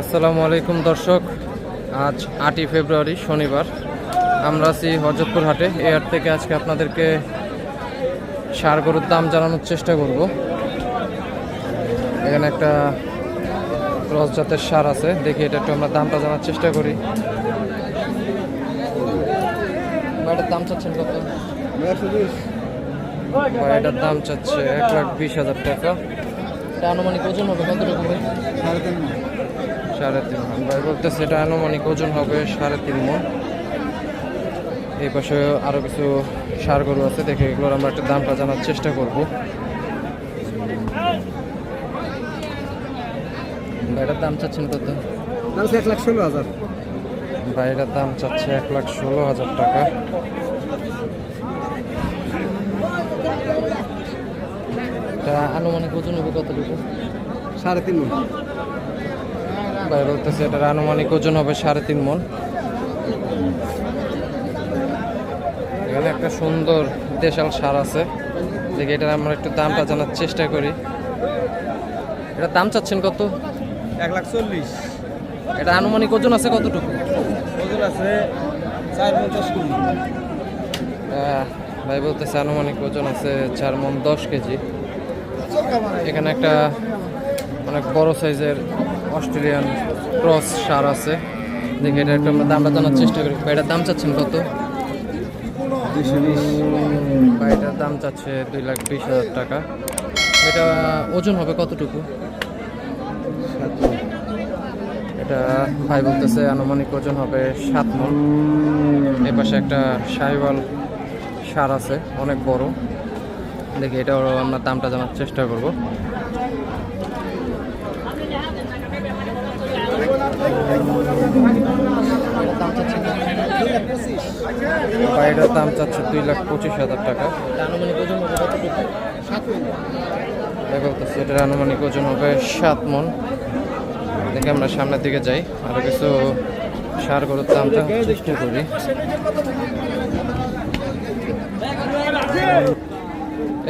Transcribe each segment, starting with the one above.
আসসালামু আলাইকুম দর্শক। আজ আটই ফেব্রুয়ারি শনিবার। আমরা আছি হজরতপুর হাটে। থেকে আজকে আপনাদেরকে সার গরুর দাম জানানোর চেষ্টা করব। এখানে একটা ক্রস জাতের সার আছে। দেখি এটা একটু আমরা দামটা জানার চেষ্টা করি। এটার দাম চাচ্ছেন কত? এটার দাম চাচ্ছে এক লাখ বিশ হাজার টাকা। এটা আনুমানিক ওজন হবে সাড়ে তিন মন। ভাই বলতেছে এটা আনুমানিক ওজন হবে সাড়ে তিন মন। এই পাশে আরও কিছু সার গরু আছে দেখে এগুলোর আমরা একটা দামটা জানার চেষ্টা করব। ভাইটার দাম চাচ্ছেন কত? এক লাখ ষোলো হাজার। ভাইটার দাম চাচ্ছে এক লাখ ষোলো হাজার টাকা। এটা আনুমানিক ওজন হবে কতটুকু? সাড়ে তিন মণ। ভাই বলতেছে এটার আনুমানিক ওজন হবে সাড়ে তিন মন। এখানে একটা সুন্দর দেশাল সার আছে। দেখি এটার আমরা একটু দামটা জানার চেষ্টা করি। এটা দাম চাচ্ছেন কত? এক লাখ চল্লিশ। এটা আনুমানিক ওজন আছে কতটুকু? ওজন আছে চার পঞ্চাশ কেজি ভাই বলতেছে আনুমানিক ওজন আছে চার মন দশ কেজি। এখানে একটা অনেক বড় সাইজের অস্ট্রেলিয়ান ক্রস সার আছে। দেখি এটা একটু আমরা দামটা জানার চেষ্টা করি। এটার দাম চাচ্ছেন কত? এটার দাম চাচ্ছে দুই লাখ বিশ হাজার টাকা। এটা ওজন হবে কতটুকু? এটা ভাই বলতেছে আনুমানিক ওজন হবে সাত মন। এই পাশে একটা সাইওয়াল সার আছে, অনেক বড়। দেখি এটাও আমরা দামটা জানার চেষ্টা করব। বা দাম চাচ্ছে দুই লাখ পঁচিশ হাজার টাকা। বলতেছি এটার আনুমানিক ওজন হবে সাত মন। দেখে আমরা সামনের দিকে যাই। আরও কিছু সার গরুর দামটা চেষ্টা করি।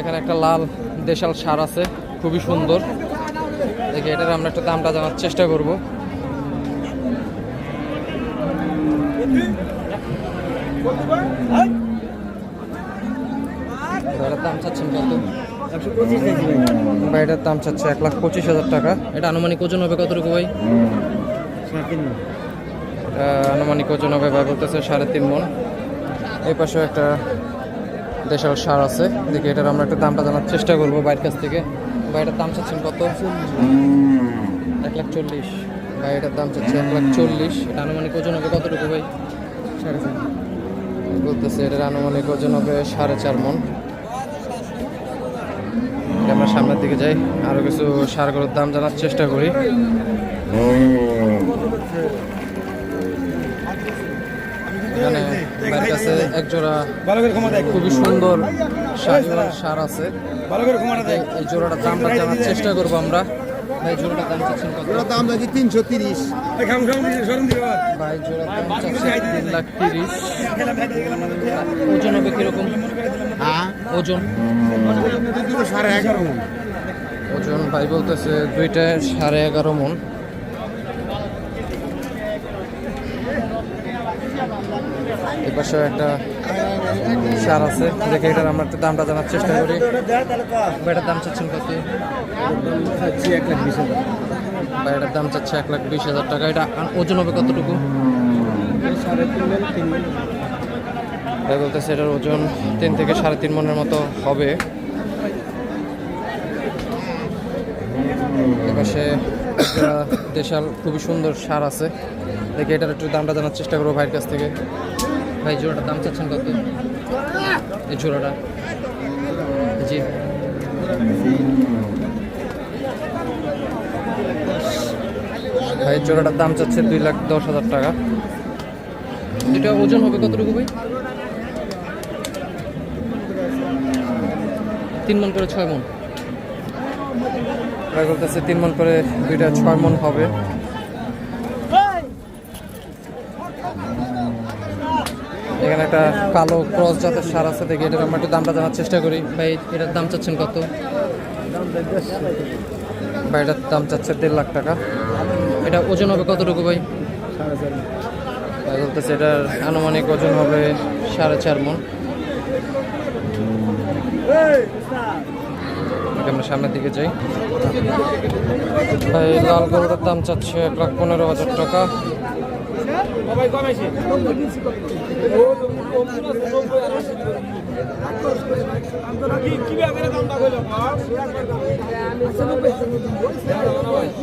এখানে একটা লাল দেশাল সার আছে, খুবই সুন্দর। দেখি এটার আমরা একটা দামটা জানার চেষ্টা করব। দাম চাচ্ছেন দাম এক লাখ পঁচিশ হাজার টাকা। এটা আনুমানিক ওজন হবে কতটুকু আনুমানিক ওজন হবে সাড়ে তিন মন এই পাশে একটা দেশাল সার আছে। দেখি এটার আমরা একটা দামটা জানার চেষ্টা করব বাইরের কাছ থেকে। ভাই এটার দাম চাচ্ছেন কত? এক লাখ চল্লিশ। ভাই এটার দাম চাচ্ছে এক লাখ চল্লিশ। এটা আনুমানিক ওজন হবে কতটুকু ভাই? সাড়ে মণ। বলতেছে এটার আনুমানিক ওজন হবে সাড়ে চার মন। আমরা সামনের দিকে যাই। আরও কিছু সারগুলোর দাম জানার চেষ্টা করি। এখানে বাইরের কাছে এক জোড়া ভালো করে খুবই সুন্দর সার সার আছে। ভালো করে এই জোড়াটার দামটা জানার চেষ্টা করব আমরা। ভাই জোড়াটার দাম চাচ্ছেন কত? দাম তিনশো তিরিশ। ভাই জোড়ার দাম চাচ্ছে তিন লাখ তিরিশ। ওজন হবে কীরকম? হ্যাঁ? ওজন? সাড়ে এগারো মণ। ওজন ভাই বলতেছে দুইটা সাড়ে এগারো মন। এই পাশে একটা সার আছে। দেখে এটার আমরা একটু দামটা জানার চেষ্টা করি। এটার দাম চাচ্ছেন কত? খাচ্ছি এক দাম চাচ্ছে এক লাখ বিশ হাজার টাকা। এটা ওজন হবে কতটুকু? মণ। বলতেছে এটার ওজন তিন থেকে সাড়ে তিন মনের মতো হবে। এপাশে দেশাল খুবই সুন্দর সার আছে। দেখে এটার একটু দামটা জানার চেষ্টা করব ভাইয়ের কাছ থেকে। ভাই, জোড়াটার দাম চাচ্ছেন কত? এই জোড়াটা। জি। ভাই, জোড়াটার দাম চাচ্ছে দুই লাখ দশ হাজার টাকা। এটা ওজন হবে কতটুকু ভাই? তিন মন করে ছয় মন। প্রায় বলতেছে তিন মন করে দুইটা ছয় মন হবে। এখানে একটা কালো ক্রস জাতের সার আছে, দেখি এটার আমরা একটু দামটা জানার চেষ্টা করি। ভাই, এটার দাম চাচ্ছেন কত? ভাই, এটার দাম চাচ্ছে দেড় লাখ টাকা। এটা ওজন হবে কতটুকু ভাই? ভাই, বলতেছে এটার আনুমানিক ওজন হবে সাড়ে চার মন। আমরা সামনের দিকে যাই। ভাই, লাল গরুটার দাম চাচ্ছে এক লাখ পনেরো হাজার টাকা।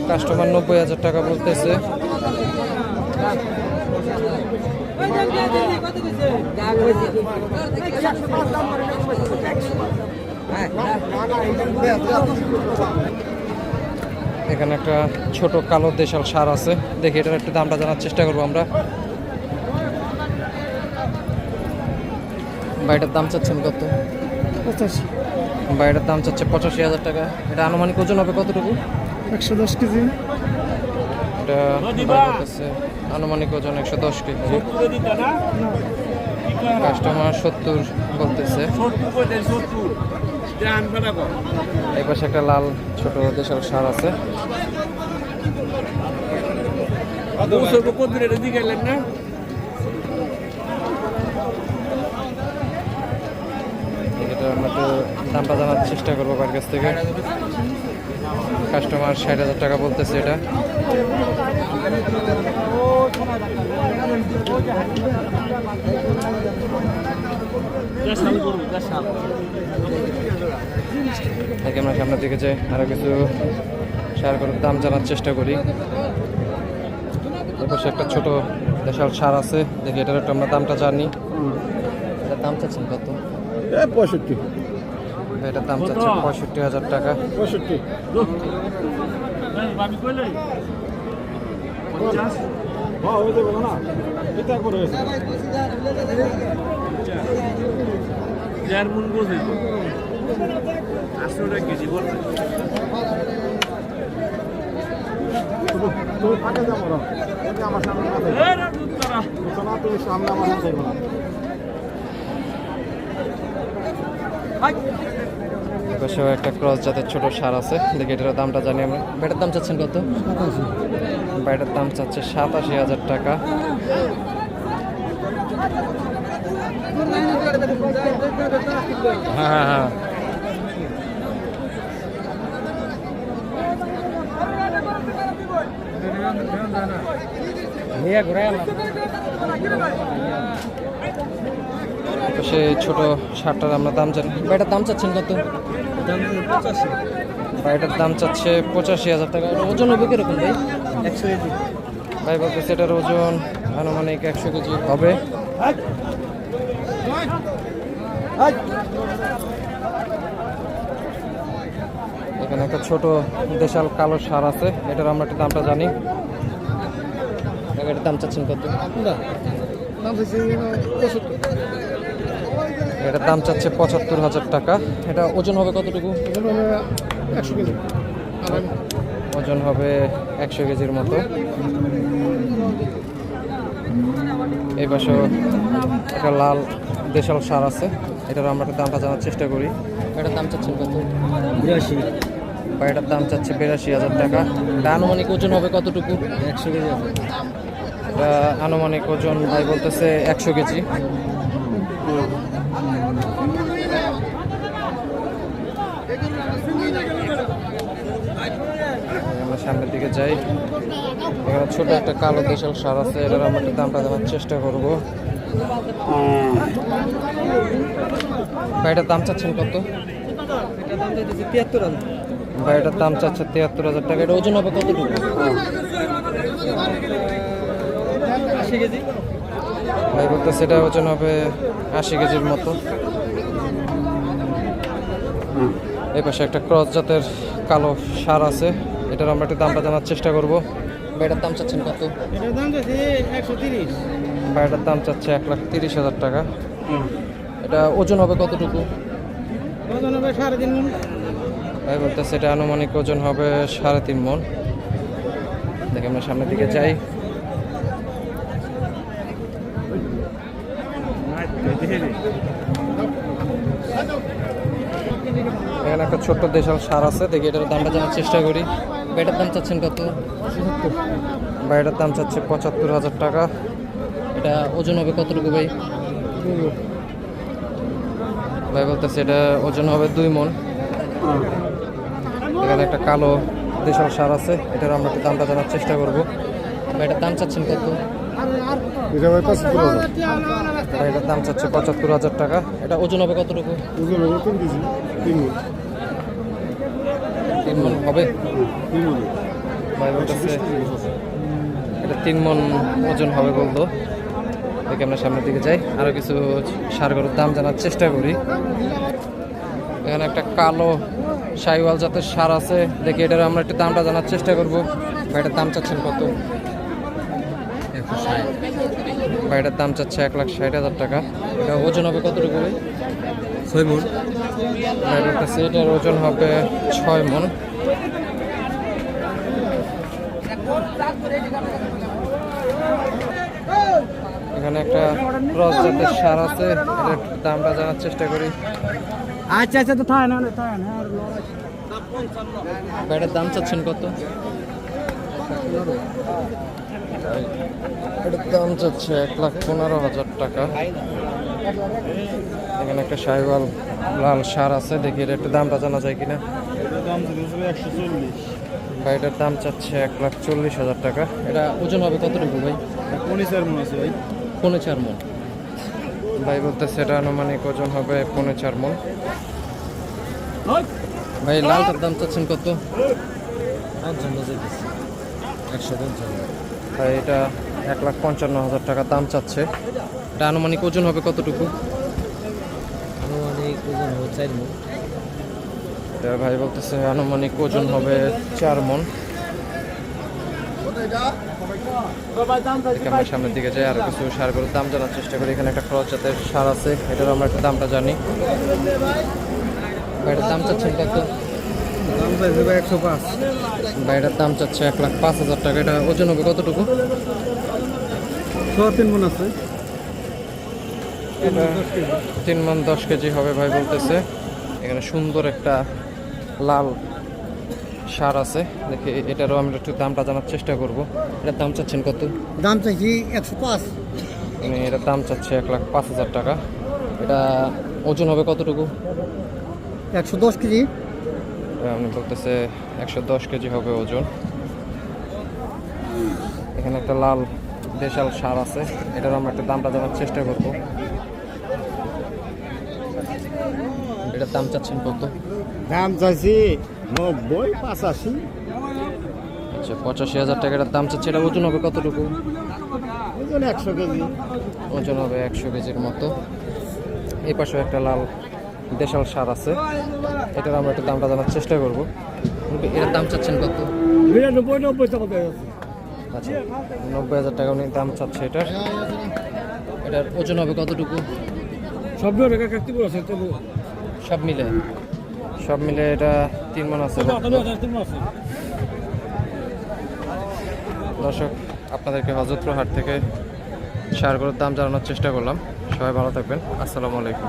কাস্টমার নব্বই হাজার টাকা বলতেছে। এখানে একটা ছোট কালো দেশাল সার আছে। দেখি এটার একটু দামটা জানার চেষ্টা করব আমরা। বাড়িটার দাম চাচ্ছেন কত পঁচাশি বাড়িটার দাম চাচ্ছে পঁচাশি হাজার টাকা এটা আনুমানিক ওজন হবে কতটুকু একশো দশ কেজি এটা আনুমানিক ওজন একশো দশ কেজি কাস্টমার সত্তর বলতেছে এই পাশে একটা লাল ছোট দেশের সার আছে এটা আমরা তো দামটা জানার চেষ্টা করব কার কাছ থেকে। কাস্টমার ষাট হাজার টাকা বলতেছে এটা। আমরা সামনের দিকে যাই আরও কিছু সার করার দাম জানার চেষ্টা করি। এপাশে একটা ছোট দেশাল সার আছে। দেখি এটার একটু আমরা দামটা জানি। দাম চাচ্ছেন কত? পঁয়ষট্টি। এটার দাম চাচ্ছে পঁয়ষট্টি হাজার টাকা। পঁয়ষট্টি। হ্যাঁ যাবে না এটা করে তুমি ফাঁকে যাব না তুমি আমার সামনে তুমি সামনে এপাশেও একটা ক্রস জাতের ছোট সার আছে। দেখি এটার দামটা জানি আমরা। বেটার দাম চাচ্ছেন কত? বাইটার দাম চাচ্ছে সাতাশি হাজার টাকা। হ্যাঁ হ্যাঁ হ্যাঁ। তো সেই ছোট শার্টটার আমরা দাম জানি। বাইটার দাম চাচ্ছেন কত? বাইটার দাম চাচ্ছে পঁচাশি হাজার টাকা। এটার ওজন হবে কীরকম ভাই? একশো কেজি। ভাই বলতেছে এটার ওজন আনুমানিক একশো কেজি হবে। এখানে একটা ছোট দেশাল কালো সার আছে। এটার আমরা একটা দামটা জানি। এটার দাম চাচ্ছেন কত? এটার দাম চাচ্ছে পঁচাত্তর হাজার টাকা। এটা ওজন হবে কতটুকু? একশো কেজি। ওজন হবে একশো কেজির মতো। এই পাশে একটা লাল দেশাল সার আছে। এটার আমরা একটা দামটা জানার চেষ্টা করি। এটার দাম চাচ্ছেন কত? বিরাশি। বা এটার দাম চাচ্ছে বিরাশি হাজার টাকা। এটা আনুমানিক ওজন হবে কতটুকু? একশো কেজি আনুমানিক ওজন ভাই বলতেছে একশো কেজি। সামনের দিকে যাই। এখানে ছোট একটা কালো দেশাল সার আছে, এটার আমরা একটু দামটা জানার চেষ্টা করব। ভাই এটার দাম চাচ্ছেন কত? তিয়াত্তর ভাই এটার দাম চাচ্ছে তিয়াত্তর হাজার টাকা এটা ওজন হবে কতটুকু? ভাই বলতে সেটা ওজন হবে আশি কেজির মতো। এই পাশে একটা ক্রস জাতের কালো সার আছে। এটার আমরা একটু দামটা জানার চেষ্টা করব। এটার দাম চাচ্ছেন কত? এটার দাম যাচ্ছে একশো তিরিশ। এটার দাম চাচ্ছে এক লাখ তিরিশ হাজার টাকা। এটা ওজন হবে কতটুকু? ওজন হবে সাড়ে তিন মন। ভাই বলতে সেটা আনুমানিক ওজন হবে সাড়ে তিন মন। দেখে আমরা সামনের দিকে যাই। এখানে একটা ছোট্ট দেশাল সার আছে দেখি এটার দামটা জানার চেষ্টা করি। এটার দাম চাচ্ছেন কত? এটার দাম চাচ্ছে পঁচাত্তর হাজার টাকা। এটা ওজন হবে কতটুকু ভাই? ভাই বলতেছে এটা ওজন হবে দুই মন এখানে একটা কালো দেশাল সার আছে এটার আমরা একটু দামটা জানার চেষ্টা করব। ভাই এটার দাম চাচ্ছেন কত? এটার দাম চাচ্ছে পঁচাত্তর হাজার টাকা। এটা ওজন হবে কতটুকু? ওজন হলো তিন কেজি তিন মন হবে? ভাই বলতেছে এটা তিন মন ওজন হবে বলতো। দেখে আমরা সামনের দিকে যাই। আরও কিছু সার গরুর দাম জানার চেষ্টা করি। এখানে একটা কালো সাইওয়াল জাতের সার আছে। দেখি এটার আমরা একটু দামটা জানার চেষ্টা করব। ভাইটার দাম চাচ্ছেন কত? ভাইটার দাম চাচ্ছে এক লাখ ষাট হাজার টাকা। এটা ওজন হবে কতটুকু ভাই ছয় মন। ভাইটার কাছে এটার ওজন হবে ছয় মন। এখানে একটা ক্রস জাতের সার আছে এটার দামটা জানার চেষ্টা করি। আচ্ছা আচ্ছা তো না থাকে না ভাইটার দাম চাচ্ছেন কত? এটার দাম চাচ্ছে এক লাখ পনেরো হাজার টাকা। এখানে একটা সাইওয়াল লাল সার আছে দেখি এর একটু দামটা জানা যায় কিনা। দাম একশো চল্লিশ। ভাইটার দাম চাচ্ছে এক লাখ চল্লিশ হাজার টাকা। এটা ওজন হবে কতটুকু ভাই? পনেরো চার মন আছে ভাই। পৌনে চার মন। ভাই বলতেছে এটা আনুমানিক ওজন হবে পৌনে চার মন। ভাই লালটার দাম চাচ্ছেন কত? একশো পঞ্চান্ন ভাই এটা এক লাখ পঞ্চান্ন হাজার টাকা দাম চাচ্ছে। এটা আনুমানিক ওজন হবে কতটুকু? অনেক ওজন হবে চার মন। ভাই বলতেছে আনুমানিক ওজন হবে চার মন। আমরা সামনের দিকে যাই আরও কিছু সারগুলোর দাম জানার চেষ্টা করি। এখানে একটা খরচ জাতের সার আছে এটার আমরা একটু দামটা জানি। ভাই এটার দাম চাচ্ছেন কত? একশো পাঁচ ভাই এটার দাম চাচ্ছে এক লাখ পাঁচ হাজার টাকা। এটা ওজন হবে কতটুকু? তিন মন আছে। তিন মন দশ কেজি হবে ভাই বলতেছে। এখানে সুন্দর একটা লাল সার আছে। দেখি এটারও আমরা একটু দামটা জানার চেষ্টা করব। এটার দাম চাচ্ছেন কত? দাম চাইছি একশো পাঁচ। মানে এটার দাম চাচ্ছে এক লাখ পাঁচ হাজার টাকা। এটা ওজন হবে কতটুকু? একশো দশ কেজি। আপনি বলতেছে একশো দশ কেজি হবে ওজন। এখানে একটা লাল দেশাল সার আছে। এটার আমরা একটা দামটা জানার চেষ্টা করব। এটার দাম চাচ্ছেন কত? দাম চাইছি নব্বই পাঁচাশি। আচ্ছা পঁচাশি হাজার টাকা এটার দাম চাচ্ছে এটা ওজন হবে কতটুকু? ওজন একশো কেজি। ওজন হবে একশো কেজির মতো। এই পাশে একটা লাল দেশাল সার আছে। এটার আমরা একটু দামটা জানার চেষ্টা করব। এটার দাম চাচ্ছেন কত? বিরানব্বই নব্বই টাকা আচ্ছা নব্বই হাজার টাকা উনি দাম চাচ্ছে এটার। এটার ওজন হবে কতটুকু? সব সব মিলে? সব মিলে এটা তিন মন আছে। দর্শক, আপনাদেরকে হজরতপুর হাট থেকে সারগুলোর দাম জানানোর চেষ্টা করলাম। সবাই ভালো থাকবেন। আসসালামু আলাইকুম।